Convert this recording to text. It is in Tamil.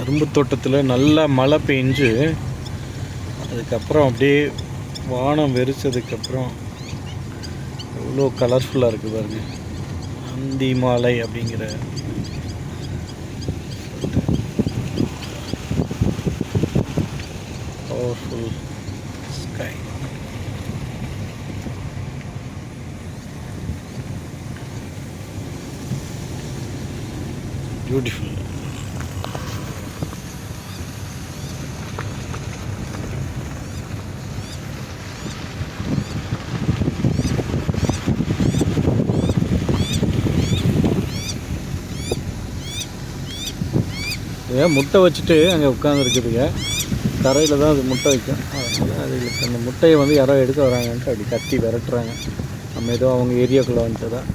கரும்பு தோட்டத்தில் நல்லா மழை பெஞ்சு அதுக்கப்புறம் அப்படியே வானம் வெறிச்சதுக்கப்புறம் எவ்வளோ கலர்ஃபுல்லாக இருக்குது பாருங்க. அந்தி மாலை அப்படிங்கிற பவர்ஃபுல் ஸ்கை பியூட்டிஃபுல் ஏன் முட்டை வச்சுட்டு அங்கே உட்காந்துருக்குதுங்க தரையில் தான் அது முட்டை வைக்கும். அதனால் அதுகளுக்கு அந்த முட்டையை வந்து யாரோ எடுக்க வராங்கன்ட்டு அப்படி கத்தி விரட்டுறாங்க. நம்ம ஏதோ அவங்க ஏரியாக்குள்ளே வந்துட்டு தான்